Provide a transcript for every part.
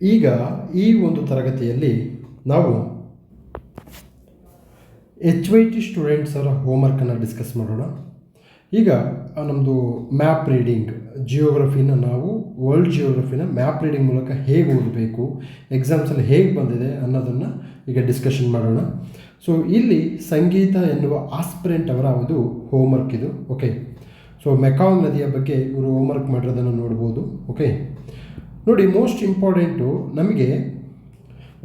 ಈಗ ಈ ಒಂದು ತರಗತಿಯಲ್ಲಿ ನಾವು ಎಚ್ ವೈ ಟಿ ಸ್ಟೂಡೆಂಟ್ಸರ ಹೋಮ್ವರ್ಕನ್ನು ಡಿಸ್ಕಸ್ ಮಾಡೋಣ. ಈಗ ನಮ್ಮದು ಮ್ಯಾಪ್ ರೀಡಿಂಗ್ ಜಿಯೋಗ್ರಫಿನ ನಾವು ವರ್ಲ್ಡ್ ಜಿಯೋಗ್ರಫಿನ ಮ್ಯಾಪ್ ರೀಡಿಂಗ್ ಮೂಲಕ ಹೇಗೆ ಓದಬೇಕು ಎಕ್ಸಾಮ್ಸಲ್ಲಿ ಹೇಗೆ ಬಂದಿದೆ ಅನ್ನೋದನ್ನು ಈಗ ಡಿಸ್ಕಷನ್ ಮಾಡೋಣ. ಸೊ ಇಲ್ಲಿ ಸಂಗೀತ ಎನ್ನುವ ಆಸ್ಪಿರೆಂಟ್ ಅವರ ಒಂದು ಹೋಮ್ವರ್ಕ್ ಇದು ಓಕೆ ಸೊ ಮೆಕಾಂಗ್ ನದಿಯ ಬಗ್ಗೆ ಇವರು ಹೋಮ್ವರ್ಕ್ ಮಾಡಿರೋದನ್ನು ನೋಡ್ಬೋದು ಓಕೆ ನೋಡಿ ಮೋಸ್ಟ್ ಇಂಪಾರ್ಟೆಂಟು ನಮಗೆ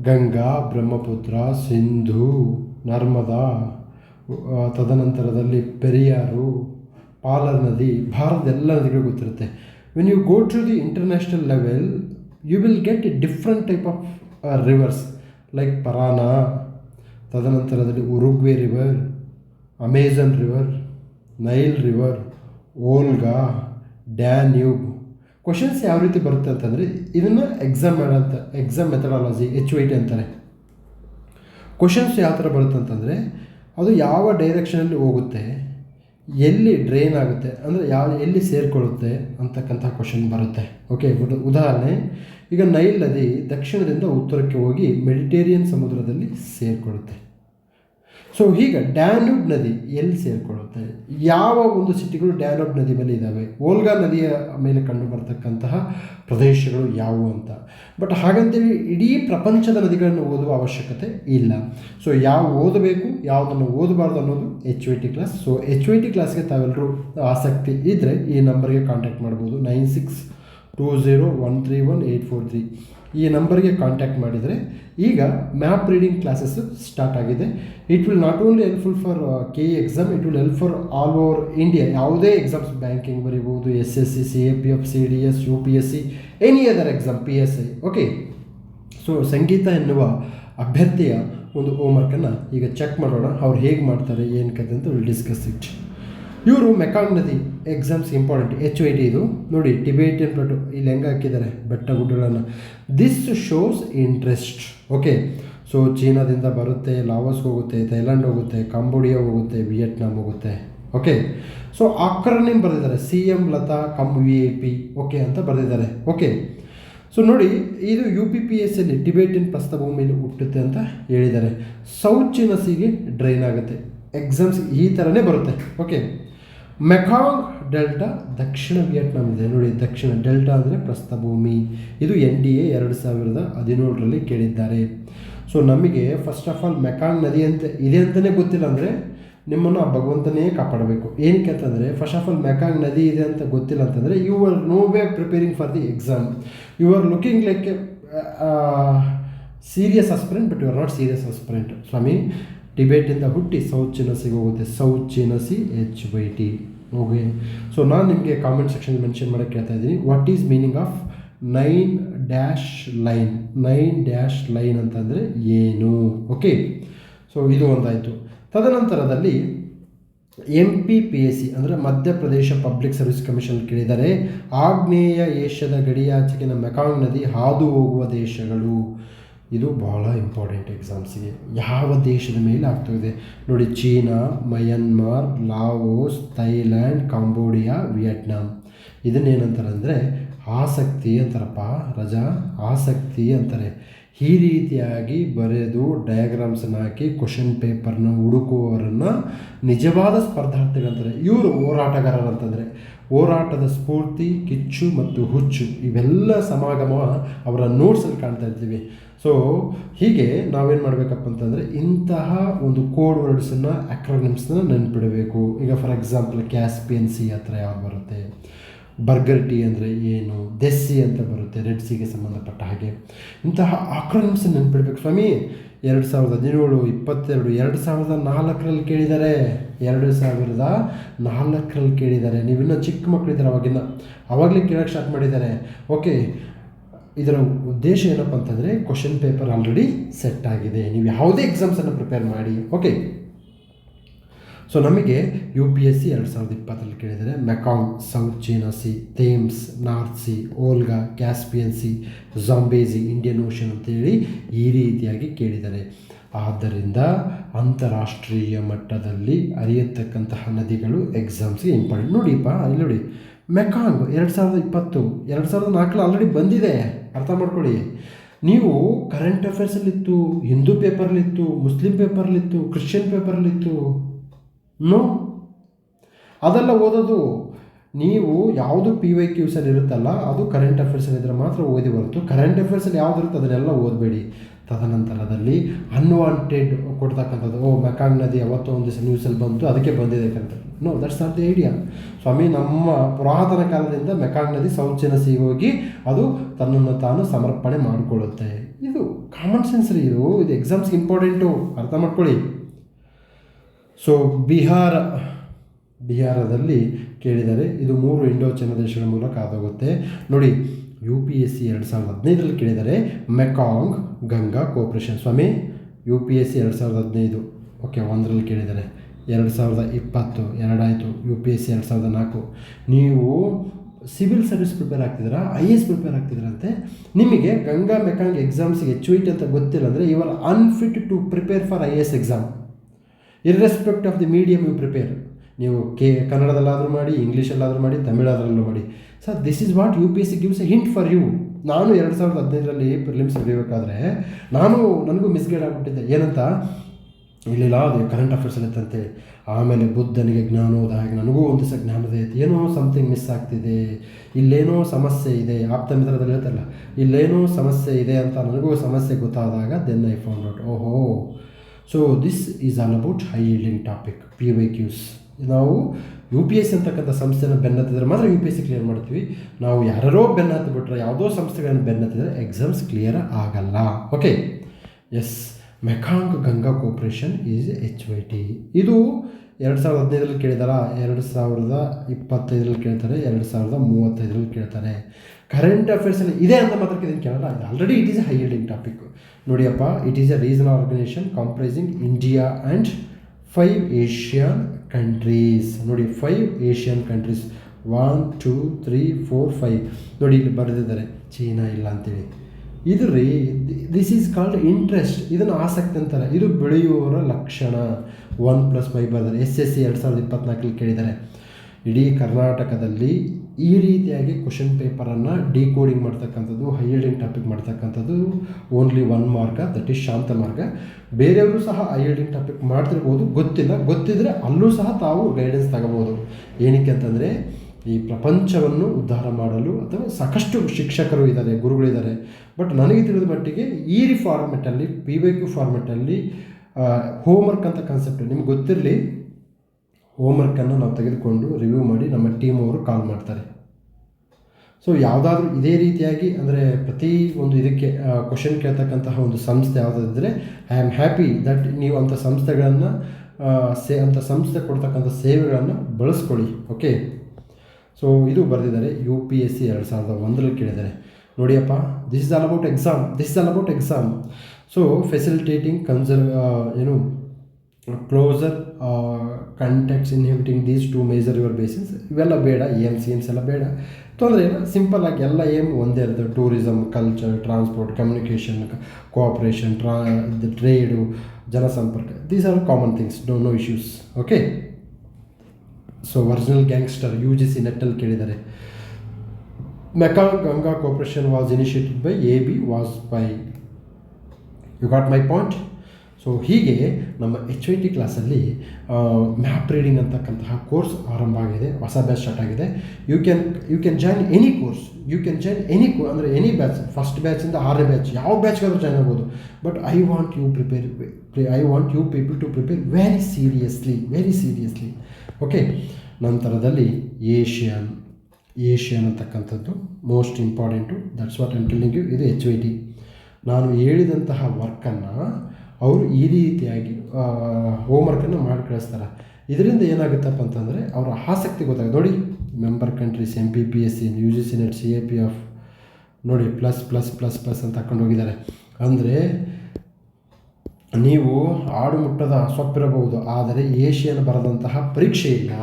ಗಂಗಾ, ಬ್ರಹ್ಮಪುತ್ರ, ಸಿಂಧು, ನರ್ಮದಾ ತದನಂತರದಲ್ಲಿ ಪೆರಿಯಾರು, ಪಾಲರ್ ನದಿ, ಭಾರತದ ಎಲ್ಲ ನದಿಗಳು ಗೊತ್ತಿರುತ್ತೆ. When you go to the international level you will get different type of rivers like Parana ತದನಂತರದಲ್ಲಿ Uruguay river Amazon river Nile river Volga Danube questions ಯಾವ ರೀತಿ ಬರುತ್ತೆ ಅಂತಂದರೆ, ಇದನ್ನು ಎಕ್ಸಾಮ್ ಅಂತ exam methodology H Y T ಅಂತಾರೆ. Questions ಯಾವ ಥರ ಬರುತ್ತೆ ಅಂತಂದರೆ, ಅದು ಯಾವ ಡೈರೆಕ್ಷನಲ್ಲಿ ಹೋಗುತ್ತೆ, ಎಲ್ಲಿ ಡ್ರೈನ್ ಆಗುತ್ತೆ, ಅಂದರೆ ಯಾವ, ಎಲ್ಲಿ ಸೇರಿಕೊಳ್ಳುತ್ತೆ ಅಂತಕ್ಕಂಥ ಕ್ವಶನ್ ಬರುತ್ತೆ. ಓಕೆ ಉದ- ಉದಾಹರಣೆ, ಈಗ ನೈಲ್ ನದಿ ದಕ್ಷಿಣದಿಂದ ಉತ್ತರಕ್ಕೆ ಹೋಗಿ ಮೆಡಿಟೇರಿಯನ್ ಸಮುದ್ರದಲ್ಲಿ ಸೇರಿಕೊಳ್ಳುತ್ತೆ. ಸೊ ಈಗ ಡ್ಯಾನ್ಯೂಬ್ ನದಿ ಎಲ್ಲಿ ಸೇರಿಕೊಳ್ಳುತ್ತೆ? ಯಾವ ಒಂದು ಸಿಟಿಗಳು ಡ್ಯಾನ್ಯೂಬ್ ನದಿ ಮೇಲೆ ಇದ್ದಾವೆ ಓಲ್ಗಾ ನದಿಯ ಮೇಲೆ ಕಂಡು ಬರ್ತಕ್ಕಂತಹ ಪ್ರದೇಶಗಳು ಯಾವುವು ಅಂತ. ಬಟ್ ಹಾಗಂತೇಳಿ ಇಡೀ ಪ್ರಪಂಚದ ನದಿಗಳನ್ನು ಓದುವ ಅವಶ್ಯಕತೆ ಇಲ್ಲ. ಸೊ ಯಾವ ಓದಬೇಕು, ಯಾವುದನ್ನು ಓದಬಾರ್ದು ಅನ್ನೋದು H V T class so H V T ಕ್ಲಾಸ್ಗೆ ತಾವೆಲ್ಲರೂ ಆಸಕ್ತಿ ಇದ್ದರೆ ಈ ನಂಬರ್ಗೆ ಕಾಂಟ್ಯಾಕ್ಟ್ ಮಾಡ್ಬೋದು. Nine six two zero one three one eight four three ಈ ನಂಬರ್ಗೆ ಕಾಂಟ್ಯಾಕ್ಟ್ ಮಾಡಿದರೆ ಈಗ ಮ್ಯಾಪ್ ರೀಡಿಂಗ್ ಕ್ಲಾಸಸ್ ಸ್ಟಾರ್ಟ್ ಆಗಿದೆ. It will not only helpful for K E exam it will help for all over India ಯಾವುದೇ exams banking ಬರಿಬೋದು S S C C A P F C D S U P S C any other exam P S I okay so Sangeetha ಎನ್ನುವ ಅಭ್ಯರ್ಥಿಯ ಒಂದು ಹೋಮ್ವರ್ಕನ್ನು ಈಗ check ಮಾಡೋಣ. ಅವ್ರು ಹೇಗೆ ಮಾಡ್ತಾರೆ, ಏನು ಕತೆ ಅಂತ ವಿಲ್ ಡಿಸ್ಕಸ್ ಇಟ್ ಇವರು ಮೆಕಾಂಗ್ ನದಿ exams important H I T ಇದು. ನೋಡಿ ಟಿಬೇಟಿಯನ್ ಪ್ಲಟು ಇಲ್ಲಿ ಹೆಂಗೆ ಹಾಕಿದ್ದಾರೆ, ಬೆಟ್ಟ ಗುಡ್ಡಗಳನ್ನು. This shows interest okay so ಚೀನಾದಿಂದ ಬರುತ್ತೆ, ಲಾವೋಸ್ ಹೋಗುತ್ತೆ, ಥೈಲ್ಯಾಂಡ್ ಹೋಗುತ್ತೆ, ಕಾಂಬೋಡಿಯಾ ಹೋಗುತ್ತೆ ವಿಯೆಟ್ನಾಮ್ ಹೋಗುತ್ತೆ. ಓಕೆ ಸೊ ಆಕ್ರನೇಮ್ ಬರೆದಿದ್ದಾರೆ C M Lata, come V A P okay ಅಂತ ಬರೆದಿದ್ದಾರೆ. ಓಕೆ ಸೊ ನೋಡಿ, ಇದು ಯು ಪಿ ಪಿ ಎಸ್ ಅಲ್ಲಿ ಟಿಬೇಟಿಯನ್ ಪ್ರಸ್ಥಭೂಮಿಯಲ್ಲಿ ಹುಟ್ಟುತ್ತೆ ಅಂತ ಹೇಳಿದ್ದಾರೆ. ಸೌಚಿನಸಿಗೆ ಚೀನಾ ಸಿಗೆ ಡ್ರೈನ್ ಆಗುತ್ತೆ. ಎಕ್ಸಾಮ್ಸ್ ಈ ಥರನೇ ಬರುತ್ತೆ. ಓಕೆ ಮೆಕಾಂಗ್ ಡೆಲ್ಟಾ ದಕ್ಷಿಣ ವಿಯೆಟ್ನಾಂ ಇದೆ. ನೋಡಿ, ದಕ್ಷಿಣ ಡೆಲ್ಟಾ ಅಂದರೆ ಪ್ರಸ್ಥಭೂಮಿ ಇದು ಎನ್ ಡಿ ಎ ಎರಡು ಸಾವಿರದ ಹದಿನೇಳರಲ್ಲಿ ಕೇಳಿದ್ದಾರೆ. ಸೊ ನಮಗೆ ಫಸ್ಟ್ ಆಫ್ ಆಲ್ ಮೆಕಾಂಗ್ ನದಿ ಅಂತ ಇದೆ ಅಂತಲೇ ಗೊತ್ತಿಲ್ಲ ಅಂದರೆ ನಿಮ್ಮನ್ನು ಆ ಭಗವಂತನೇ ಕಾಪಾಡಬೇಕು. ಏನಕ್ಕೆ ಅಂತಂದರೆ ಫಸ್ಟ್ ಆಫ್ ಆಲ್ ಮೆಕಾಂಗ್ ನದಿ ಇದೆ ಅಂತ ಗೊತ್ತಿಲ್ಲ ಅಂತಂದರೆ you are no way preparing for the exam you are looking like a serious aspirant but you are not serious aspirant ಸ್ವಾಮಿ ಟಿಬೇಟಿಂದ ಹುಟ್ಟಿ ಸೌತ್ ಚೀನಸಿಗೆ ಹೋಗುತ್ತೆ. South China Sea H Y T okay so ನಾನು ನಿಮಗೆ ಕಾಮೆಂಟ್ ಸೆಕ್ಷನ್ ಮೆನ್ಷನ್ ಮಾಡಕ್ಕೆ ಕೇಳ್ತಾ ಇದ್ದೀನಿ. What is meaning of nine dash line nine dash line ಅಂತಂದರೆ ಏನು? ಓಕೆ ಸೊ ಇದು ಒಂದಾಯಿತು. ತದನಂತರದಲ್ಲಿ M P P S C ಅಂದರೆ ಮಧ್ಯಪ್ರದೇಶ ಪಬ್ಲಿಕ್ ಸರ್ವಿಸ್ ಕಮಿಷನ್ ಕೇಳಿದರೆ ಆಗ್ನೇಯ ಏಷ್ಯಾದ ಗಡಿಯಾಚೆಗಿನ ಮೆಕಾಂಗ್ ನದಿ ಹಾದು ಹೋಗುವ ದೇಶಗಳು. ಇದು ಬಹಳ ಇಂಪಾರ್ಟೆಂಟ್ ಎಕ್ಸಾಮ್ಸಿಗೆ ಯಾವ ದೇಶದ ಮೇಲೆ ಆಗ್ತಾಯಿದೆ ನೋಡಿ, China, Myanmar, Laos, Thailand, Cambodia, Vietnam. ಇದನ್ನೇನಂತಾರೆ ಅಂದರೆ, ಆಸಕ್ತಿ ಅಂತಾರಪ್ಪ ರಜಾ, ಆಸಕ್ತಿ ಅಂತಾರೆ. ಈ ರೀತಿಯಾಗಿ ಬರೆದು ಡಯಾಗ್ರಾಮ್ಸನ್ನು ಹಾಕಿ ಕ್ವಶನ್ ಪೇಪರ್ನ ಹುಡುಕುವವರನ್ನು ನಿಜವಾದ ಸ್ಪರ್ಧಾರ್ಥಿಗಳಂತಾರೆ ಇವರು ಹೋರಾಟಗಾರರಂತಂದರೆ ಹೋರಾಟದ ಸ್ಫೂರ್ತಿ, ಕಿಚ್ಚು ಮತ್ತು ಹುಚ್ಚು ಇವೆಲ್ಲ ಸಮಾಗಮ ಅವರ ನೋಟ್ಸಲ್ಲಿ ಕಾಣ್ತಾ ಇರ್ತೀವಿ. ಸೊ ಹೀಗೆ ನಾವೇನು ಮಾಡಬೇಕಪ್ಪ ಅಂತಂದರೆ ಇಂತಹ ಒಂದು ಕೋಡ್ ವರ್ಡ್ಸನ್ನು ಅಕ್ರಮಿಮ್ಸನ್ನ ನೆನ್ಪಿಡಬೇಕು. ಈಗ ಫಾರ್ ಎಕ್ಸಾಂಪಲ್ ಕ್ಯಾಸ್ಪಿಯನ್ ಸಿ ಹತ್ರ ಯಾವ್ದು ಬರುತ್ತೆ? ಬರ್ಗರ್ ಟೀ ಅಂದರೆ ಏನು? ದೆಸ್ಸಿ ಅಂತ ಬರುತ್ತೆ ರೆಡ್ ಸಿಗೆ ಸಂಬಂಧಪಟ್ಟ ಹಾಗೆ. ಇಂತಹ ಆಕ್ರಮಿಸ್ ನೆನ್ಪಿಡ್ಬೇಕು. ಸ್ವಾಮಿ, ಎರಡು ಸಾವಿರದ ಹದಿನೇಳು, ಇಪ್ಪತ್ತೆರಡು, ಎರಡು ಸಾವಿರದ ನಾಲ್ಕರಲ್ಲಿ ಕೇಳಿದ್ದಾರೆ ಎರಡು ಸಾವಿರದ ನಾಲ್ಕರಲ್ಲಿ ಕೇಳಿದ್ದಾರೆ ನೀವಿನ್ನೂ ಚಿಕ್ಕ ಮಕ್ಕಳಿದ್ದಾರೆ ಅವಾಗಿನ್ನ ಆವಾಗಲೇ ಕೇಳೋಕ್ಕೆ ಸ್ಟಾರ್ಟ್ ಮಾಡಿದ್ದಾರೆ. ಓಕೆ, ಇದರ ಉದ್ದೇಶ ಏನಪ್ಪ ಅಂತಂದರೆ ಕ್ವಶನ್ ಪೇಪರ್ ಆಲ್ರೆಡಿ ಸೆಟ್ ಆಗಿದೆ. ನೀವು ಯಾವುದೇ ಎಕ್ಸಾಮ್ಸನ್ನು ಪ್ರಿಪೇರ್ ಮಾಡಿ, ಓಕೆ? ಸೊ ನಮಗೆ ಯು ಪಿ ಎಸ್ ಸಿ ಎರಡು ಸಾವಿರದ ಇಪ್ಪತ್ತರಲ್ಲಿ ಕೇಳಿದರೆ Mekong south China sea Thames north sea Volga Caspian sea Zambezi Indian ocean ಅಂತೇಳಿ ಈ ರೀತಿಯಾಗಿ ಕೇಳಿದ್ದಾರೆ ಆದ್ದರಿಂದ ಅಂತಾರಾಷ್ಟ್ರೀಯ ಮಟ್ಟದಲ್ಲಿ ಅರಿಯತಕ್ಕಂತಹ ನದಿಗಳು ಎಕ್ಸಾಮ್ಸ್ಗೆ ಇಂಪಾರ್ಟೆಂಟ್. ನೋಡಿಪ್ಪ ಅಲ್ಲಿ ನೋಡಿ. ಮೆಕಾಂಗ್ ಎರಡು ಸಾವಿರದ ಇಪ್ಪತ್ತು, ಎರಡು ಸಾವಿರದ ನಾಲ್ಕರಲ್ಲಿ ಆಲ್ರೆಡಿ ಬಂದಿದೆ. ಅರ್ಥ ಮಾಡ್ಕೊಳ್ಳಿ. ನೀವು ಕರೆಂಟ್ ಅಫೇರ್ಸಲ್ಲಿತ್ತು ಹಿಂದೂ ಪೇಪರ್ಲಿತ್ತು ಮುಸ್ಲಿಂ ಪೇಪರ್ಲಿತ್ತು ಕ್ರಿಶ್ಚಿಯನ್ ಪೇಪರ್ಲಿತ್ತು ನೋ ಅದೆಲ್ಲ ಓದೋದು ನೀವು ಯಾವುದು ಪಿ ವೈ ಕ್ಯೂಸಲ್ಲಿ ಇರುತ್ತಲ್ಲ, ಅದು ಕರೆಂಟ್ ಅಫೇರ್ಸಲ್ಲಿ ಇದ್ದರೆ ಮಾತ್ರ ಓದಿ ಹೊರತು ಕರೆಂಟ್ ಅಫೇರ್ಸಲ್ಲಿ ಯಾವುದು ಇರುತ್ತೆ ಅದನ್ನೆಲ್ಲ ಓದಬೇಡಿ. ತದನಂತರದಲ್ಲಿ ಅನ್ವಾಂಟೆಡ್ ಕೊಡ್ತಕ್ಕಂಥದ್ದು, ಓ, ಮೆಕಾಂಗ್ ನದಿ ಯಾವತ್ತೋ ಒಂದು ದಿವಸ ನ್ಯೂಸಲ್ಲಿ ಬಂತು, ಅದಕ್ಕೆ ಬಂದಿದೆ ಕಂತ no that's not the idea ಸ್ವಾಮಿ, ನಮ್ಮ ಪುರಾತನ ಕಾಲದಿಂದ ಮೆಕಾಂಗ್ ನದಿ ಸೌಚನಸಿ ಚೈನಾ ಹೋಗಿ ಅದು ತನ್ನನ್ನು ತಾನು ಸಮರ್ಪಣೆ ಮಾಡಿಕೊಳ್ಳುತ್ತೆ. ಇದು ಕಾಮನ್ ಸೆನ್ಸ್ ರೀ ಇದು. ಇದು ಎಕ್ಸಾಮ್ಸ್ಗೆ ಇಂಪಾರ್ಟೆಂಟು ಅರ್ಥ ಮಾಡ್ಕೊಳ್ಳಿ. ಸೊ ಬಿಹಾರ, ಬಿಹಾರದಲ್ಲಿ ಕೇಳಿದರೆ ಇದು ಮೂರು ಇಂಡೋ ಚೀನ ದೇಶಗಳ ಮೂಲಕ ಆದೋಗುತ್ತೆ ನೋಡಿ ಯು ಪಿ ಎಸ್ ಸಿ ಎರಡು ಸಾವಿರದ ಹದಿನೈದರಲ್ಲಿ ಕೇಳಿದರೆ ಮೆಕಾಂಗ್, ಗಂಗಾ, ಕೋಪರೇಷನ್. ಸ್ವಾಮಿ ಯು ಪಿ ಎಸ್ ಸಿ ಎರಡು ಸಾವಿರದ ಹದಿನೈದು. ಓಕೆ, ಒಂದರಲ್ಲಿ ಕೇಳಿದರೆ ಎರಡು ಸಾವಿರದ ಇಪ್ಪತ್ತು, ಎರಡಾಯಿತು. ಯು ಪಿ ಎಸ್ ಸಿ ಎರಡು ಸಾವಿರದ ನಾಲ್ಕು. ನೀವು ಸಿವಿಲ್ ಸರ್ವಿಸ್ ಪ್ರಿಪೇರ್ ಆಗ್ತಿದ್ದೀರಾ? ಐ ಎ ಎಸ್ ಪ್ರಿಪೇರ್ ಆಗ್ತಿದ್ದೀರಂತೆ? ನಿಮಗೆ ಗಂಗಾ, ಮೆಕಾಂಗ್ ಎಕ್ಸಾಮ್ಸಿಗೆ ಎಚ್ ಇಟ್ ಅಂತ ಗೊತ್ತಿಲ್ಲ ಅಂದರೆ you unfit to prepare for I S exam irrespective of the medium you prepare ನೀವು ಕೆ, ಕನ್ನಡದಲ್ಲಾದರೂ ಮಾಡಿ, ಇಂಗ್ಲೀಷಲ್ಲಾದರೂ ಮಾಡಿ ತಮಿಳದಲ್ಲೂ ಮಾಡಿ. Sir this is what U P S C gives a hint for you ನಾನು ಎರಡು ಸಾವಿರದ ಹದಿನೈದರಲ್ಲಿ ಪ್ರಿಲಿಮ್ಸ್ ಬರೀಬೇಕಾದ್ರೆ, ನಾನು ನನಗೂ ಮಿಸ್ಗೈಡ್ ಆಗಿಬಿಟ್ಟಿದ್ದೆ. ಏನಂತ? ಇಲ್ಲಿಲ್ಲ ಅದು ಕರೆಂಟ್ ಅಫೇರ್ಸಲ್ಲಿ ಇತ್ತಂತೆ ಆಮೇಲೆ ಬುದ್ಧನಿಗೆ ಜ್ಞಾನೋದಾಯ ನನಗೂ ಒಂದು ದಿವಸ ಜ್ಞಾನೋದಯ ಐತೆ ಏನೋ ಸಮಥಿಂಗ್ ಮಿಸ್ ಆಗ್ತಿದೆ. ಇಲ್ಲೇನೋ ಸಮಸ್ಯೆ ಇದೆ. ಆಪ್ತ ಮಿತ್ರದಲ್ಲಿ ಹೇಳ್ತಾರಲ್ಲ, ಇಲ್ಲೇನೋ ಸಮಸ್ಯೆ ಇದೆ ಅಂತ ನನಗೂ ಸಮಸ್ಯೆ ಗೊತ್ತಾದಾಗ ದೆನ್ ಐ ಫೌಂಡ್ ಔಟ್ ಓಹೋ so this is all about high yielding topic P Y Qs ನಾವು ಯು ಪಿ ಎಸ್ ಅಂತಕ್ಕಂಥ ಸಂಸ್ಥೆನ ಬೆನ್ನತ್ತಿದ್ರೆ ಮಾತ್ರ U P S C clear ಮಾಡ್ತೀವಿ. ನಾವು ಯಾರೋ ಬೆನ್ನತ್ತು ಬಿಟ್ರೆ ಯಾವುದೋ ಸಂಸ್ಥೆಗಳನ್ನು ಬೆನ್ನತ್ತಿದ್ರೆ ಎಕ್ಸಾಮ್ಸ್ ಕ್ಲಿಯರ್ ಆಗಲ್ಲ. Okay yes Mekong Ganga cooperation is H Y T ಇದು ಎರಡು ಸಾವಿರದ ಹದಿನೈದರಲ್ಲಿ ಕೇಳಿದಾರ? ಎರಡು ಸಾವಿರದ ಇಪ್ಪತ್ತೈದರಲ್ಲಿ ಕೇಳ್ತಾರೆ, ಎರಡು ಸಾವಿರದ ಮೂವತ್ತೈದರಲ್ಲಿ ಕೇಳ್ತಾರೆ. ಕರೆಂಟ್ ಅಫೇರ್ಸಲ್ಲಿ ಇದೆ ಅಂತ ಮಾತ್ರ ಇದನ್ನು ಕೇಳಲ್ಲ already it is high yielding topic ನೋಡಿಯಪ್ಪ it is a reason organisation comprising India and five Asian countries ನೋಡಿ five Asian countries one two three four five ನೋಡಿ, ಇಲ್ಲಿ ಬರೆದಿದ್ದಾರೆ. ಚೀನಾ ಇಲ್ಲ ಅಂತೇಳಿ. ಇದು ರೀ ದಿಸ್ ಈಸ್ ಕಾಲ್ಡ್ ಇಂಟ್ರೆಸ್ಟ್ ಇದನ್ನು ಆಸಕ್ತಿ ಅಂತಾರೆ. ಇದು ಬೆಳೆಯುವವರ ಲಕ್ಷಣ. ಒನ್ ಪ್ಲಸ್ ಫೈವ್ ಬರೆದಾರೆ ಎಸ್ ಎಸ್ ಸಿ ಎರಡು ಸಾವಿರದ ಇಪ್ಪತ್ನಾಲ್ಕಲ್ಲಿ ಕೇಳಿದ್ದಾರೆ. ಇಡೀ ಕರ್ನಾಟಕದಲ್ಲಿ ಈ ರೀತಿಯಾಗಿ ಕ್ವಶನ್ ಪೇಪರನ್ನು ಡಿಕೋಡಿಂಗ್ ಮಾಡ್ತಕ್ಕಂಥದ್ದು ಹೈಯಲ್ಡಿಂಗ್ ಟಾಪಿಕ್ ಮಾಡ್ತಕ್ಕಂಥದ್ದು ಓನ್ಲಿ ಒನ್ ಮಾರ್ಗ ದಟ್ ಈಸ್ ಶಾಂತ ಮಾರ್ಗ ಬೇರೆಯವರು ಸಹ ಹೈಯಲ್ಡಿಂಗ್ ಟಾಪಿಕ್ ಮಾಡ್ತಿರ್ಬೋದು, ಗೊತ್ತಿಲ್ಲ. ಗೊತ್ತಿದ್ದರೆ ಅಲ್ಲೂ ಸಹ ತಾವು ಗೈಡೆನ್ಸ್ ತಗೋಬೋದು. ಏನಕ್ಕೆ ಅಂತಂದರೆ, ಈ ಪ್ರಪಂಚವನ್ನು ಉದ್ಧಾರ ಮಾಡಲು ಅಥವಾ ಸಾಕಷ್ಟು ಶಿಕ್ಷಕರು ಇದ್ದಾರೆ, ಗುರುಗಳಿದ್ದಾರೆ. ಬಟ್ ನನಗೆ ತಿಳಿದ ಮಟ್ಟಿಗೆ ಈ ಫಾರ್ಮೆಟಲ್ಲಿ ಪಿ ವೈ ಕ್ಯೂ ಫಾರ್ಮೆಟಲ್ಲಿ ಹೋಮ್ವರ್ಕ್ ಅಂತ ಕಾನ್ಸೆಪ್ಟ್ ನಿಮ್ಗೆ ಗೊತ್ತಿರಲಿ. ಹೋಮ್ವರ್ಕನ್ನು ನಾವು ತೆಗೆದುಕೊಂಡು ರಿವ್ಯೂ ಮಾಡಿ ನಮ್ಮ ಟೀಮ್ ಅವರು ಕಾಲ್ ಮಾಡ್ತಾರೆ. ಸೊ ಯಾವುದಾದ್ರೂ ಇದೇ ರೀತಿಯಾಗಿ ಅಂದರೆ ಪ್ರತಿ ಒಂದು ಇದಕ್ಕೆ ಕ್ವಶನ್ ಕೇಳ್ತಕ್ಕಂತಹ ಒಂದು ಸಂಸ್ಥೆ ಯಾವುದಾದ್ರೆ ಐ ಆಮ್ ಹ್ಯಾಪಿ ದಟ್ ನೀವು ಅಂಥ ಸಂಸ್ಥೆಗಳನ್ನು ಸೇ ಅಂಥ ಸಂಸ್ಥೆ ಕೊಡ್ತಕ್ಕಂಥ ಸೇವೆಗಳನ್ನು ಬಳಸ್ಕೊಳ್ಳಿ. ಓಕೆ ಸೊ ಇದು ಬರೆದಿದ್ದಾರೆ ಯು ಪಿ ಎಸ್ ಸಿ ಎರಡು ಸಾವಿರದ ಒಂದರಲ್ಲಿ ಕೇಳಿದ್ದಾರೆ. ನೋಡಿಯಪ್ಪ this is all about exam this is all about exam so facilitating conserve ಏನು closer contacts inhibiting these two major your basis ಇವೆಲ್ಲ ಬೇಡ ಎಂ ಸಿ ಎಮ್ಸ್ ಎಲ್ಲ ಬೇಡ. ತೊಂದರೆ ಇಲ್ಲ ಸಿಂಪಲ್ ಆಗಿ ಎಲ್ಲ ಏಮ್ ಒಂದೇ ಇರ್ತದೆ tourism culture transport communication cooperation ಟ್ರಾ trade ಜನಸಂಪರ್ಕ these are common things do no issues okay so original gangster U G C ನೆಟ್ಟಲ್ಲಿ ಕೇಳಿದ್ದಾರೆ. Mekong Ganga cooperation was initiated by A B was by you got my point so ಹೀಗೆ ನಮ್ಮ H I T ಕ್ಲಾಸಲ್ಲಿ map reading ಅಂತಕ್ಕಂತಹ course ಆರಂಭ ಆಗಿದೆ, ಹೊಸ batch start ಆಗಿದೆ. You can you can join any course you can join any ಕೋ ಅಂದರೆ any batch first ಬ್ಯಾಚಿಂದ ಆರನೇ ಬ್ಯಾಚ್ ಯಾವ ಬ್ಯಾಚ್ಗಾದ್ರೂ ಜಾಯ್ನ್ ಆಗ್ಬೋದು. But I want you prepare I want you people to prepare very seriously very seriously okay ನಂತರದಲ್ಲಿ Asian Asian ಅಂತಕ್ಕಂಥದ್ದು most important that's what I'm telling you ಇದು H I T ನಾನು ಹೇಳಿದಂತಹ ವರ್ಕನ್ನು ಅವರು ಈ ರೀತಿಯಾಗಿ ಹೋಮ್ವರ್ಕನ್ನು ಮಾಡಿ ಕಳಿಸ್ತಾರೆ. ಇದರಿಂದ ಏನಾಗುತ್ತಪ್ಪ ಅಂತಂದರೆ, ಅವರ ಆಸಕ್ತಿ ಗೊತ್ತಾಗುತ್ತೆ. ನೋಡಿ member countries M P P S C U G C net C A P F ನೋಡಿ ಪ್ಲಸ್ ಪ್ಲಸ್ ಪ್ಲಸ್ ಪ್ಲಸ್ ಅಂತ ಹಾಕೊಂಡು ಹೋಗಿದ್ದಾರೆ. ಅಂದರೆ, ನೀವು ಆಡು ಮುಟ್ಟದ ಸೊಪ್ಪಿರಬಹುದು ಆದರೆ ಏಷ್ಯನ್ ಬರೆದಂತಹ ಪರೀಕ್ಷೆ ಇಲ್ಲ.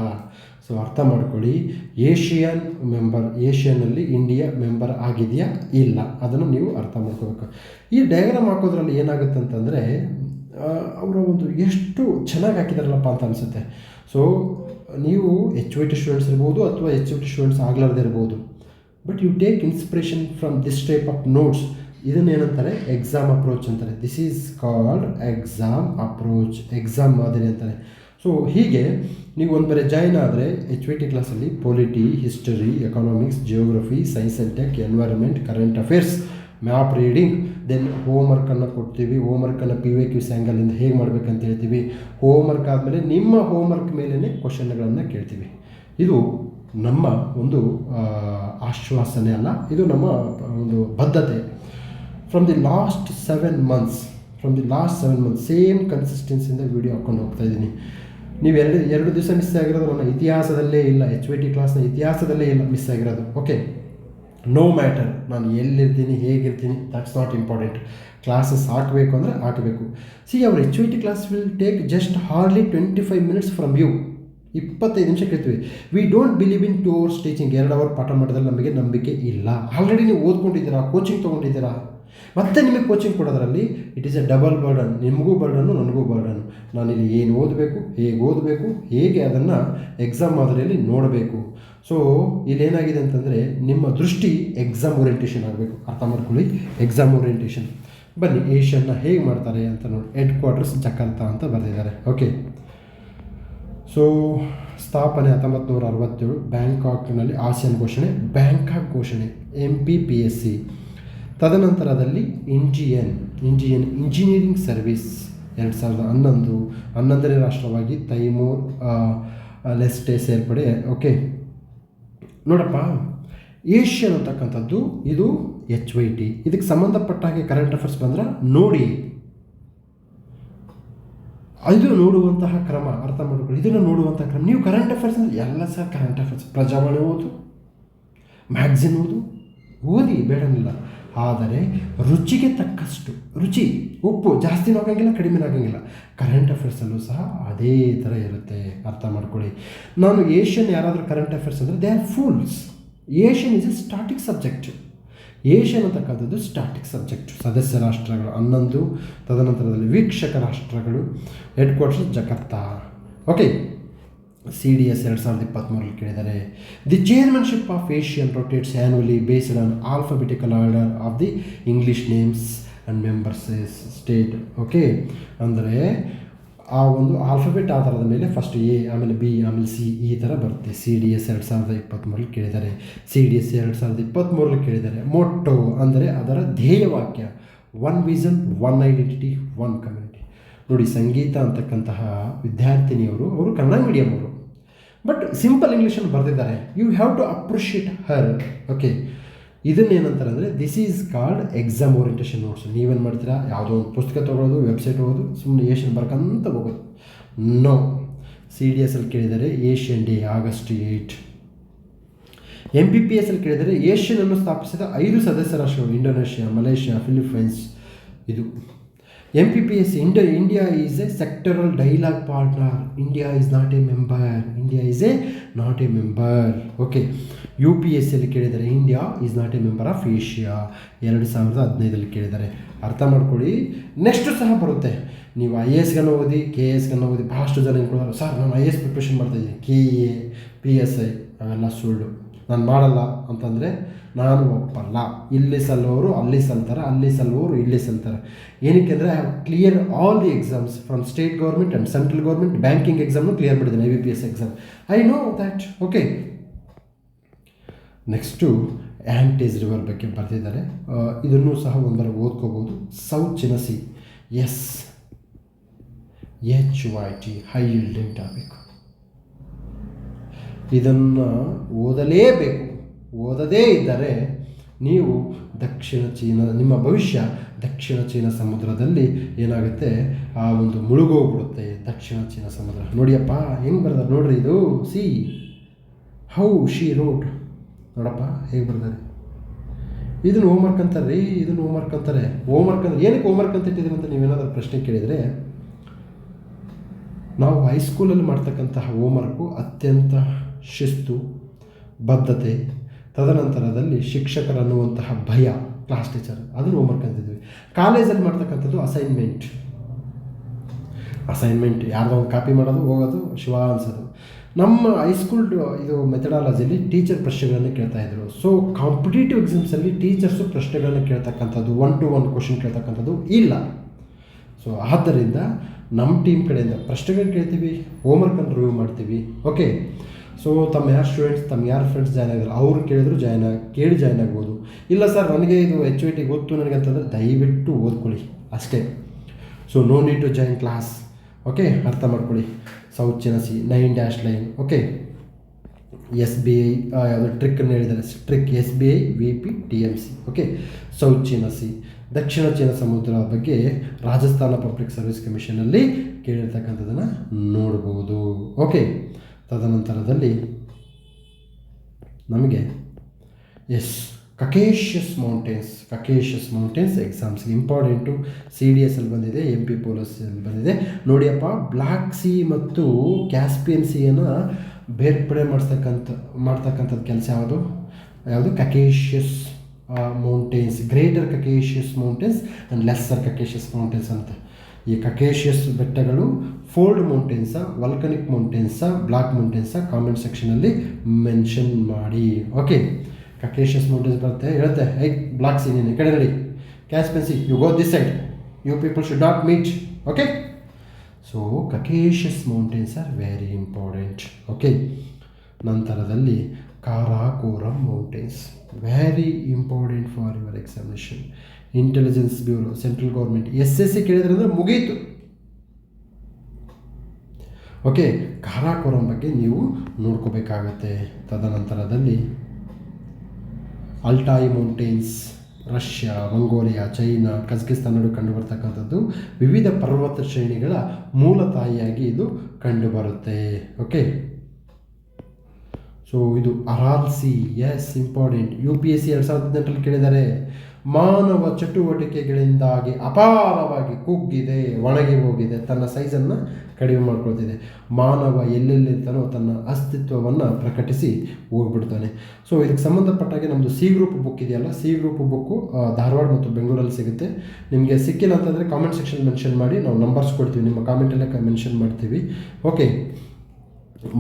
ಸೊ ಅರ್ಥ ಮಾಡ್ಕೊಳ್ಳಿ. ಏಷಿಯನ್ ಮೆಂಬರ್ ಏಷ್ಯನಲ್ಲಿ ಇಂಡಿಯಾ ಮೆಂಬರ್ ಆಗಿದೆಯಾ? ಇಲ್ಲ. ಅದನ್ನು ನೀವು ಅರ್ಥ ಮಾಡ್ಕೋಬೇಕು. ಈ ಡಯಾಗ್ರಾಮ್ ಹಾಕೋದ್ರಲ್ಲಿ ಏನಾಗುತ್ತೆ ಅಂತಂದರೆ ಅವರ ಒಂದು ಎಷ್ಟು ಚೆನ್ನಾಗಿ ಹಾಕಿದಾರಲ್ಲಪ್ಪ ಅಂತ ಅನಿಸುತ್ತೆ. ಸೊ, ನೀವು ಎಚ್ ಟಿ ಸ್ಟೂಡೆಂಟ್ಸ್ ಇರ್ಬೋದು ಅಥವಾ ಎಚ್ ಟಿ ಸ್ಟೂಡೆಂಟ್ಸ್ ಆಗ್ಲಾರ್ದೇ ಇರ್ಬೋದು. But you take inspiration from this type of notes ಇದನ್ನೇನಂತಾರೆ? Exam approach ಅಂತಾರೆ. This is called exam approach exam ಮಾದರಿ ಅಂತಾರೆ. ಸೊ ಹೀಗೆ ನೀವು ಒಂದು ಬರೀ ಜಾಯ್ನ್ ಆದರೆ ಎಚ್ ವಿ ಟಿ ಕ್ಲಾಸಲ್ಲಿ polity history economics geography science and tech environment current affairs map reading then home ವರ್ಕನ್ನು ಕೊಡ್ತೀವಿ. ಹೋಮ್ವರ್ಕನ್ನು ಪಿ ವಿ ಕ್ಯೂಸ್ ಸ್ಯಾಂಗಲಿಂದ ಹೇಗೆ ಮಾಡಬೇಕಂತ ಹೇಳ್ತೀವಿ. ಹೋಮ್ ವರ್ಕ್ ಆದಮೇಲೆ ನಿಮ್ಮ ಹೋಮ್ವರ್ಕ್ ಮೇಲೇ ಕ್ವಶನ್ಗಳನ್ನು ಕೇಳ್ತೀವಿ. ಇದು ನಮ್ಮ ಒಂದು ಆಶ್ವಾಸನೆ ಅಲ್ಲ, ಇದು ನಮ್ಮ, ಒಂದು ಬದ್ಧತೆ. From the last seven months from the last seven months same ಕನ್ಸಿಸ್ಟೆನ್ಸಿಯಿಂದ video ಹಾಕ್ಕೊಂಡು ಹೋಗ್ತಾ ಇದ್ದೀನಿ. ನೀವು ಎರಡು ಎರಡು ದಿವಸ ಮಿಸ್ ಆಗಿರೋದು ನನ್ನ ಇತಿಹಾಸದಲ್ಲೇ ಇಲ್ಲ ಎಚ್ ವಿ ಟಿ ಕ್ಲಾಸ್ನ ಇತಿಹಾಸದಲ್ಲೇ ಇಲ್ಲ ಮಿಸ್ ಆಗಿರೋದು. ಓಕೆ ನೋ ಮ್ಯಾಟರ್ ನಾನು ಎಲ್ಲಿರ್ತೀನಿ, ಹೇಗಿರ್ತೀನಿ ದಟ್ಸ್ ನಾಟ್ ಇಂಪಾರ್ಟೆಂಟ್ ಕ್ಲಾಸಸ್ ಹಾಕಬೇಕು ಅಂದರೆ ಹಾಕಬೇಕು. ಸಿ ಅವ್ರ H V T class will take just hardly twenty five minutes from you ಇಪ್ಪತ್ತೈದು ನಿಮಿಷ ಕೇಳ್ತೀವಿ. We don't believe in two hours teaching ಎರಡು ಅವರ್ ಪಾಠ ಮಾಡೋದ್ರಲ್ಲಿ ನಮಗೆ ನಂಬಿಕೆ ಇಲ್ಲ. ಆಲ್ರೆಡಿ ನೀವು ಓದ್ಕೊಂಡಿದ್ದೀರಾ ಕೋಚಿಂಗ್ ತೊಗೊಂಡಿದ್ದೀರಾ? ಮತ್ತೆ ನಿಮಗೆ coaching ಕೊಡೋದ್ರಲ್ಲಿ it is a double burden ನಿಮಗೂ ಬರ್ಡನ್ನು ನನಗೂ ಬರ್ಡನ್ ನಾನಿಲ್ಲಿ ಏನು ಓದಬೇಕು, ಹೇಗೆ ಓದಬೇಕು, ಹೇಗೆ ಅದನ್ನು ಎಕ್ಸಾಮ್ ಮಾದರಿಯಲ್ಲಿ ನೋಡಬೇಕು. ಸೊ ಇಲ್ಲೇನಾಗಿದೆ ಅಂತಂದರೆ, ನಿಮ್ಮ ದೃಷ್ಟಿ ಎಕ್ಸಾಮ್ ಓರಿಯೆಂಟೇಷನ್ ಆಗಬೇಕು. ಅರ್ಥ ಮಾಡ್ಕೊಳ್ಳಿ ಎಕ್ಸಾಮ್ ಓರಿಯೆಂಟೇಷನ್ ಬನ್ನಿ ಏಷ್ಯನ್ನ ಹೇಗೆ ಮಾಡ್ತಾರೆ ಅಂತ ನೋಡಿ. ಹೆಡ್ ಕ್ವಾರ್ಟರ್ಸ್ ಜಕಂತ ಅಂತ ಬರೆದಿದ್ದಾರೆ. ಓಕೆ ಸೊ ಸ್ಥಾಪನೆ ಹತ್ತೊಂಬತ್ತು ನೂರ ಅರವತ್ತೇಳು, ಬ್ಯಾಂಕಾಕ್ನಲ್ಲಿ ಆಸಿಯನ್ ಘೋಷಣೆ, ಬ್ಯಾಂಕಾಕ್ ಘೋಷಣೆ M P P S C ತದನಂತರದಲ್ಲಿ ಇಂಜಿಯನ್ ಇಂಜಿಯನ್ ಇಂಜಿನಿಯರಿಂಗ್ ಸರ್ವಿಸ್ ಎರಡು ಸಾವಿರದ ಹನ್ನೊಂದು, ಹನ್ನೊಂದನೇ ರಾಷ್ಟ್ರವಾಗಿ ತೈಮೂರ್ ಲೆಸ್ಟೆ ಸೇರ್ಪಡೆ, ಓಕೆ. ನೋಡಪ್ಪ ಏಷ್ಯನ್ ಅಂತಕ್ಕಂಥದ್ದು ಇದು ಎಚ್ ವೈ ಟಿ. ಇದಕ್ಕೆ ಸಂಬಂಧಪಟ್ಟ ಹಾಗೆ ಕರೆಂಟ್ ಅಫೇರ್ಸ್ ಬಂದ್ರೆ ನೋಡಿ. ಇದು ನೋಡುವಂತಹ ಕ್ರಮ, ಅರ್ಥ ಮಾಡಿಕೊಳ್ಳಿ. ಇದನ್ನು ನೋಡುವಂಥ ಕ್ರಮ. ನೀವು ಕರೆಂಟ್ ಅಫೇರ್ಸ್ ಅಂದರೆ ಎಲ್ಲ ಸಹ ಕರೆಂಟ್ ಅಫೇರ್ಸ್ ಪ್ರಜಾವಾಣಿ ಓದು ಮ್ಯಾಗ್ಝಿನ್ ಓದು, ಓದಿ, ಬೇಡನಿಲ್ಲ. ಆದರೆ ರುಚಿಗೆ ತಕ್ಕಷ್ಟು, ರುಚಿ, ಉಪ್ಪು ಜಾಸ್ತಿನೂ ಆಗಂಗಿಲ್ಲ ಕಡಿಮೆ ಆಗಂಗಿಲ್ಲ ಕರೆಂಟ್ ಅಫೇರ್ಸಲ್ಲೂ ಸಹ ಅದೇ ಥರ ಇರುತ್ತೆ. ಅರ್ಥ ಮಾಡ್ಕೊಳ್ಳಿ. ನಾನು ಏಷ್ಯನ್ ಯಾರಾದರೂ ಕರೆಂಟ್ ಅಫೇರ್ಸ್ ಅಂದರೆ they are fools ASEAN is a static subject ASEAN ಅಂತಕ್ಕಂಥದ್ದು ಸ್ಟಾಟಿಕ್ ಸಬ್ಜೆಕ್ಟ್ ಸದಸ್ಯ ರಾಷ್ಟ್ರಗಳು ಹನ್ನೊಂದು, ತದನಂತರದಲ್ಲಿ ವೀಕ್ಷಕ ರಾಷ್ಟ್ರಗಳು headquarters Jakarta. Okay C D S ಎರಡು ಸಾವಿರದ ಇಪ್ಪತ್ತ್ಮೂರಲ್ಲಿ ಕೇಳಿದ್ದಾರೆ the chairmanship of ASEAN rotates annually based on alphabetical order of the English names and members state okay ಅಂದರೆ, ಆ ಒಂದು ಆಲ್ಫಾಬೆಟ್ ಆಧಾರದ ಮೇಲೆ ಫಸ್ಟ್ ಎ ಆಮೇಲೆ ಬಿ ಆಮೇಲೆ ಸಿ ಈ ಥರ ಬರುತ್ತೆ. ಸಿ ಡಿ ಎಸ್ ಎರಡು ಸಾವಿರದ ಇಪ್ಪತ್ತ್ಮೂರಲ್ಲಿ ಕೇಳಿದ್ದಾರೆ ಸಿ ಡಿ ಎಸ್ ಎರಡು ಸಾವಿರದ ಇಪ್ಪತ್ತ್ಮೂರಲ್ಲಿ ಕೇಳಿದ್ದಾರೆ ಮೊಟ್ಟೋ ಅಂದರೆ ಅದರ ಧ್ಯೇಯವಾಕ್ಯ one vision one identity one community ನೋಡಿ, ಸಂಗೀತ ಅಂತಕ್ಕಂತಹ ವಿದ್ಯಾರ್ಥಿನಿಯವರು, ಅವರು ಕನ್ನಡ ಮೀಡಿಯಂ ಅವರು. ಬಟ್ ಸಿಂಪಲ್ ಇಂಗ್ಲೀಷನ್ನು ಬರೆದಿದ್ದಾರೆ. You have to appreciate her okay ಇದನ್ನೇನಂತಾರೆ ಅಂದರೆ this is called exam orientation notes ನೀವೇನು ಮಾಡ್ತೀರಾ? ಯಾವುದೋ ಒಂದು ಪುಸ್ತಕ ತೊಗೊಳೋದು ವೆಬ್ಸೈಟ್ ಹೋಗೋದು ಸುಮ್ಮನೆ ಏಷ್ಯನ್ ಬರ್ಕಂತ ಹೋಗೋದು. ನೋ ಸಿ ಡಿ ಎಸ್ ಅಲ್ಲಿ ಕೇಳಿದರೆ ASEAN day August eight M P P S C ಕೇಳಿದರೆ ಏಷ್ಯನ್ ಅನ್ನು ಸ್ಥಾಪಿಸಿದ ಐದು ಸದಸ್ಯ ರಾಷ್ಟ್ರಗಳು ಇಂಡೋನೇಷ್ಯಾ ಮಲೇಷ್ಯಾ ಫಿಲಿಪೈನ್ಸ್ ಇದು. M P P S ಇಂಡ India is a sectoral dialogue partner India is not a member India is a not a member okay U P S ಸಿಯಲ್ಲಿ ಕೇಳಿದ್ದಾರೆ India is not a member of Asia ಎರಡು ಸಾವಿರದ ಹದಿನೈದರಲ್ಲಿ ಕೇಳಿದ್ದಾರೆ ಅರ್ಥ ಮಾಡ್ಕೊಳ್ಳಿ. Next ಸಹ ಬರುತ್ತೆ. ನೀವು ಐ ಎ ಎಸ್ಗನ್ನು ಓದಿ ಕೆ ಎಸ್ಗನ್ನು ಓದಿ ಭಾಳಷ್ಟು ಜನ ಹೇಳ್ಕೊಳ್ತಾರೆ ಸರ್, ನಾನು ಐ ಎಸ್ ಪ್ರಿಪ್ರೇಷನ್ ಮಾಡ್ತಾಯಿದ್ದೀನಿ K A P S I ಅವೆಲ್ಲ ಸುಳ್ಳು. ನಾನು ಮಾಡಲ್ಲ ಅಂತಂದರೆ, ನಾನು ಒಪ್ಪಲ್ಲ. ಇಲ್ಲಿ ಸಲ್ಲೋರು, ಅಲ್ಲಿ ಸಲ್ತಾರೆ, ಅಲ್ಲಿ ಸಲ್ಲೋರು, ಇಲ್ಲಿ ಸಲ್ತಾರೆ. ಏನಕ್ಕೆ ಅಂದರೆ I have clear all the exams from state government and central government banking ಎಕ್ಸಾಮ್ನು clear ಮಾಡಿದ್ದೀನಿ I B P S exam I know that okay next ಆ್ಯಂಟೇಜ್ river ಬಗ್ಗೆ ಬರೆದಿದ್ದಾರೆ. ಇದನ್ನು ಸಹ ಒಂದರ ಓದ್ಕೋಬೋದು. South China Sea S H Y T high yielding topic ಇದನ್ನು ಓದಲೇಬೇಕು. ಓದದೇ ಇದ್ದರೆ ನೀವು ದಕ್ಷಿಣ ಚೀನಾ, ನಿಮ್ಮ ಭವಿಷ್ಯ ದಕ್ಷಿಣ ಚೀನಾ ಸಮುದ್ರದಲ್ಲಿ ಏನಾಗುತ್ತೆ? ಆ ಒಂದು ಮುಳುಗೋಗ್ಬಿಡುತ್ತೆ ದಕ್ಷಿಣ ಚೀನಾ ಸಮುದ್ರ. ನೋಡಿಯಪ್ಪ, ಹೆಂಗೆ ಬರ್ತಾರೆ ನೋಡ್ರಿ ಇದು? ಸಿ, ಹೌ, ಶಿ ರೋಡ್ ನೋಡಪ್ಪ, ಹೇಗೆ ಬರ್ತಾರೆ ಇದನ್ನು ಹೋಮ್ವರ್ಕ್ ಅಂತಾರೆ ರೀ ಇದನ್ನು ಹೋಮ್ವರ್ಕ್ ಅಂತಾರೆ. ಹೋಮ್ವರ್ಕ್ ಅಂದ್ರೆ ಏನಕ್ಕೆ ಹೋಮ್ವರ್ಕ್ ಅಂತ ಇಟ್ಟಿದ್ದೀರಿ ಅಂತ ನೀವೇನಾದರೂ ಪ್ರಶ್ನೆ ಕೇಳಿದರೆ, ನಾವು ಹೈಸ್ಕೂಲಲ್ಲಿ ಮಾಡ್ತಕ್ಕಂತಹ ಹೋಮ್ವರ್ಕು ಅತ್ಯಂತ ಶಿಸ್ತು, ಬದ್ಧತೆ, ತದನಂತರದಲ್ಲಿ ಶಿಕ್ಷಕರನ್ನುವಂತಹ ಭಯ ಕ್ಲಾಸ್ ಟೀಚರ್ ಅದನ್ನು ಹೋಮ್ವರ್ಕ್ ಅಂತಿದ್ವಿ ಕಾಲೇಜಲ್ಲಿ ಮಾಡ್ತಕ್ಕಂಥದ್ದು ಅಸೈನ್ಮೆಂಟ್ ಅಸೈನ್ಮೆಂಟ್ ಯಾರ್ದೋ ಒಂದು ಕಾಪಿ ಮಾಡೋದು, ಹೋಗೋದು, ಶಿವ ಅನ್ಸೋದು. ನಮ್ಮ ಹೈಸ್ಕೂಲ್ ಇದು ಮೆಥಡಾಲಜಿಲಿ ಟೀಚರ್ ಪ್ರಶ್ನೆಗಳನ್ನು ಇದ್ರು. ಸೊ ಕಾಂಪಿಟೇಟಿವ್ ಎಕ್ಸಾಮ್ಸಲ್ಲಿ ಟೀಚರ್ಸು ಪ್ರಶ್ನೆಗಳನ್ನು ಕೇಳ್ತಕ್ಕಂಥದ್ದು ಒನ್ ಟು ಒನ್ ಕ್ವಶನ್ ಕೇಳ್ತಕ್ಕಂಥದ್ದು ಇಲ್ಲ. ಸೊ ಆದ್ದರಿಂದ ನಮ್ಮ ಟೀಮ್ ಕಡೆಯಿಂದ ಪ್ರಶ್ನೆಗಳು ಕೇಳ್ತೀವಿ ಹೋಮ್ವರ್ಕನ್ನು ರಿವ್ಯೂ ಮಾಡ್ತೀವಿ. ಓಕೆ ಸೊ ತಮ್ಮ ಯಾರು ಸ್ಟೂಡೆಂಟ್ಸ್ ತಮ್ಮ ಯಾರು ಫ್ರೆಂಡ್ಸ್ ಜಾಯ್ನ್ ಆಗಿದ್ರು ಅವ್ರು ಕೇಳಿದ್ರು ಜಾಯ್ನ್ ಆಗಿ ಕೇಳಿ ಜಾಯ್ನ್ ಆಗ್ಬೋದು. ಇಲ್ಲ ಸರ್ ನನಗೆ ಇದು ಎಚ್ ಐ ಟಿ ಗೊತ್ತು ನನಗೆ ಅಂತಂದರೆ ದಯವಿಟ್ಟು ಓದ್ಕೊಳ್ಳಿ ಅಷ್ಟೇ. So no need to join class okay ಅರ್ಥ ಮಾಡ್ಕೊಳ್ಳಿ. South China nine dash line okay S B I ಯಾವುದು ಟ್ರಿಕ್ಕನ್ನು ಹೇಳಿದ್ದಾರೆ. Trick S B I V P T M C okay South China Sea ದಕ್ಷಿಣ ಚೀನ ಸಮುದ್ರ ಬಗ್ಗೆ ರಾಜಸ್ಥಾನ ಪಬ್ಲಿಕ್ ಸರ್ವಿಸ್ ಕಮಿಷನಲ್ಲಿ ಕೇಳಿರ್ತಕ್ಕಂಥದ್ದನ್ನು ನೋಡ್ಬೋದು. ಓಕೆ ತದನಂತರದಲ್ಲಿ ನಮಗೆ S Caucasus mountains Caucasus mountains ಎಕ್ಸಾಮ್ಸ್ಗೆ ಇಂಪಾರ್ಟೆಂಟು ಸಿ ಡಿ ಎಸ್ ಅಲ್ಲಿ ಬಂದಿದೆ ಎಂ ಪಿ ಪೋಲಸಲ್ಲಿ ಬಂದಿದೆ. ನೋಡಿಯಪ್ಪ ಬ್ಲ್ಯಾಕ್ ಸಿ ಮತ್ತು ಕ್ಯಾಸ್ಪಿಯನ್ ಸಿಯನ್ನು ಬೇರ್ಪಡೆ ಮಾಡಿಸ್ತಕ್ಕಂಥ, ಮಾಡ್ತಕ್ಕಂಥದ್ದು ಕೆಲಸ ಯಾವುದು? ಯಾವುದು? Caucasus mountains greater Caucasus mountains and lesser Caucasus mountains ಅಂತ. ಈ ಕಕೇಶಿಯಸ್ ಬೆಟ್ಟಗಳು fold mountains volcanic mountains block mountains comment ಸೆಕ್ಷನಲ್ಲಿ ಮೆನ್ಷನ್ ಮಾಡಿ. ಓಕೆ ಕಕೇಶಿಯಸ್ ಮೌಂಟೇನ್ಸ್ ಬರುತ್ತೆ. ಹೇಳುತ್ತೆ ಐ ಬ್ಲಾಕ್ ಸಿ ನೀನು, ಈ ಕಡೆ ನೋಡಿ. Caspian Sea you go this side you people should not meet okay so Caucasus mountains are very important okay ನಂತರದಲ್ಲಿ Karakoram mountains very important for your examination intelligence bureau central government S S C ಕೇಳಿದ್ರೆ ಅಂದರೆ ಮುಗೀತು. Okay Karakoram ಬಗ್ಗೆ ನೀವು ನೋಡ್ಕೋಬೇಕಾಗತ್ತೆ. ತದನಂತರದಲ್ಲಿ Altai mountains Russia Mongolia China Kazakhstan ನಡುವೆ ಕಂಡುಬರ್ತಕ್ಕಂಥದ್ದು ವಿವಿಧ ಪರ್ವತ ಶ್ರೇಣಿಗಳ ಮೂಲ ತಾಯಿಯಾಗಿ ಇದು ಕಂಡುಬರುತ್ತೆ ಓಕೆ ಸೊ ಇದು Aral sea is important U P S C ಎರಡು ಸಾವಿರದ ಹದಿನೆಂಟರಲ್ಲಿ ಕೇಳಿದ್ದಾರೆ. ಮಾನವ ಚಟುವಟಿಕೆಗಳಿಂದಾಗಿ ಅಪಾರವಾಗಿ ಕುಗ್ಗಿದೆ, ಒಣಗಿ ಹೋಗಿದೆ, ತನ್ನ ಸೈಜನ್ನು ಕಡಿಮೆ ಮಾಡ್ಕೊಳ್ತಿದೆ. ಮಾನವ ಎಲ್ಲೆಲ್ಲಿರ್ತಾನೋ ತನ್ನ ಅಸ್ತಿತ್ವವನ್ನು ಪ್ರಕಟಿಸಿ ಹೋಗ್ಬಿಡ್ತಾನೆ. ಸೊ ಇದಕ್ಕೆ ಸಂಬಂಧಪಟ್ಟಾಗೆ ನಮ್ಮದು ಸಿ ಗ್ರೂಪ್ ಬುಕ್ ಇದೆಯಲ್ಲ? ಸಿ ಗ್ರೂಪ್ ಬುಕ್ಕು ಧಾರವಾಡ ಮತ್ತು ಬೆಂಗಳೂರಲ್ಲಿ ಸಿಗುತ್ತೆ. ನಿಮಗೆ ಸಿಕ್ಕಿಲ್ಲ ಅಂತಂದರೆ ಕಾಮೆಂಟ್ ಸೆಕ್ಷನ್ ಮೆನ್ಷನ್ ಮಾಡಿ, ನಾವು ನಂಬರ್ಸ್ ಕೊಡ್ತೀವಿ, ನಿಮ್ಮ ಕಾಮೆಂಟಲ್ಲೇ ಮೆನ್ಷನ್ ಮಾಡ್ತೀವಿ. ಓಕೆ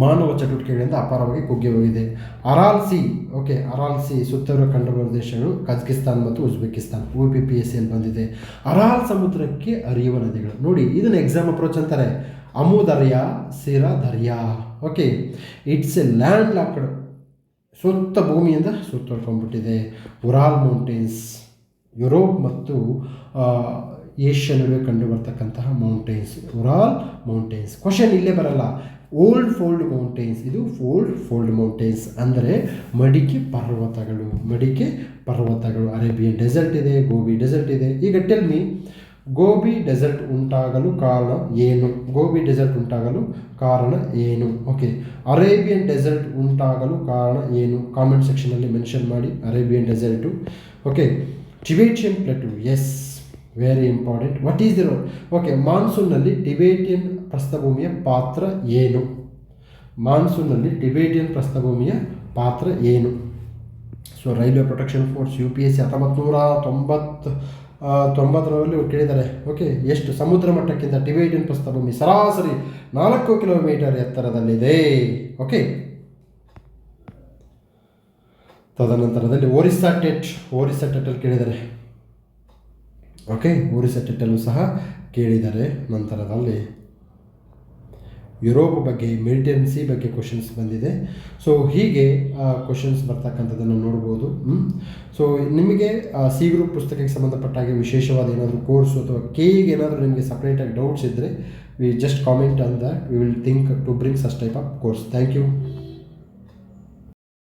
ಮಾನವ ಚಟುವಟಿಕೆಗಳಿಂದ ಅಪಾರವಾಗಿ ಕುಗ್ಗಿ ಹೋಗಿದೆ. Aral sea okay Aral sea ಸುತ್ತಲೂ ಕಂಡುಬರುವ ದೇಶಗಳು ಕಜಕಿಸ್ತಾನ್ ಮತ್ತು Uzbekistan U P P S ಸಿಯಲ್ಲಿ ಬಂದಿದೆ. ಅರಾಲ್ ಸಮುದ್ರಕ್ಕೆ ಅರಿಯುವ ನದಿಗಳು. ನೋಡಿ, ಇದನ್ನು ಎಕ್ಸಾಮ್ ಅಪ್ರೋಚ್ ಅಂತಾರೆ. Amu Darya, Syr Darya okay it's a landlocked ಸುತ್ತ ಭೂಮಿಯಿಂದ ಸುತ್ತಿದೆ ಉರಾಲ್ ಮೌಂಟೇನ್ಸ್ ಯುರೋಪ್ ಮತ್ತು ಏಷ್ಯಾ ನಡುವೆ ಕಂಡು ಮೌಂಟೇನ್ಸ್ ಉರಾಲ್ ಮೌಂಟೇನ್ಸ್ ಕ್ವಶನ್ ಇಲ್ಲೇ ಬರಲ್ಲ. ಓಲ್ಡ್ ಫೋಲ್ಡ್ ಮೌಂಟೇನ್ಸ್, ಇದು ಫೋಲ್ಡ್ ಫೋಲ್ಡ್ ಮೌಂಟೇನ್ಸ್ ಅಂದರೆ ಮಡಿಕೆ ಪರ್ವತಗಳು ಮಡಿಕೆ ಪರ್ವತಗಳು. ಅರೇಬಿಯನ್ ಡೆಸರ್ಟ್ ಇದೆ, ಗೋಬಿ ಡೆಸರ್ಟ್ ಇದೆ. ಈಗ ಟೆಲ್ ಮಿ ಗೋಬಿ ಡೆಸರ್ಟ್ ಉಂಟಾಗಲು ಕಾರಣ ಏನು? ಗೋಬಿ ಡೆಸರ್ಟ್ ಉಂಟಾಗಲು ಕಾರಣ ಏನು? ಓಕೆ ಅರೇಬಿಯನ್ ಡೆಸರ್ಟ್ ಉಂಟಾಗಲು ಕಾರಣ ಏನು? ಕಾಮೆಂಟ್ ಸೆಕ್ಷನಲ್ಲಿ ಮೆನ್ಷನ್ ಮಾಡಿ Arabian desert. Okay Tibetan plateau S very important what is the role okay ಮಾನ್ಸೂನ್ನಲ್ಲಿ Tibetan ಪ್ರಸ್ಥಭೂಮಿಯ ಪಾತ್ರ ಏನು ಮಾನ್ಸೂನ್ನಲ್ಲಿ ಟಿಬೇಟಿಯನ್ ಪ್ರಸ್ಥಭೂಮಿಯ ಪಾತ್ರ ಏನು so railway protection force U P S C ಹತ್ತೊಂಬತ್ತು ನೂರ ತೊಂಬತ್ತು ತೊಂಬತ್ತರಲ್ಲಿ ಕೇಳಿದ್ದಾರೆ. ಓಕೆ ಎಷ್ಟು ಸಮುದ್ರ ಮಟ್ಟಕ್ಕಿಂತ ಟಿಬೇಟಿಯನ್ ಪ್ರಸ್ಥಭೂಮಿ ಸರಾಸರಿ ನಾಲ್ಕು ಕಿಲೋಮೀಟರ್ ಎತ್ತರದಲ್ಲಿದೆ. ಓಕೆ ತದನಂತರದಲ್ಲಿ ಓರಿಸ್ಸಾ ಟೆಟ್ ಒರಿಸ್ಸಾ ಟೆಟ್ಟಲ್ಲಿ ಕೇಳಿದ್ದಾರೆ. ಓಕೆ ಒರಿಸ್ಸಾ ಟೆಟ್ಟಲ್ಲೂ ಸಹ ಕೇಳಿದ್ದಾರೆ ನಂತರದಲ್ಲಿ. ಯುರೋಪ್ ಬಗ್ಗೆ ಮಿಲಿಟೆನ್ಸಿ ಬಗ್ಗೆ ಕ್ವಶನ್ಸ್ ಬಂದಿದೆ. ಸೊ ಹೀಗೆ ಕ್ವಶನ್ಸ್ ಬರ್ತಕ್ಕಂಥದ್ದನ್ನು ನೋಡ್ಬೋದು. ಸೊ ನಿಮಗೆ ಸಿ ಗ್ರೂಪ್ ಪುಸ್ತಕಕ್ಕೆ ಸಂಬಂಧಪಟ್ಟ ಹಾಗೆ ವಿಶೇಷವಾದ ಏನಾದರೂ ಕೋರ್ಸು ಅಥವಾ ಕೆಗೆ ಏನಾದರೂ ನಿಮಗೆ ಸಪ್ರೇಟಾಗಿ ಡೌಟ್ಸ್ ಇದ್ದರೆ we just comment on that we will think to bring such type of course thank you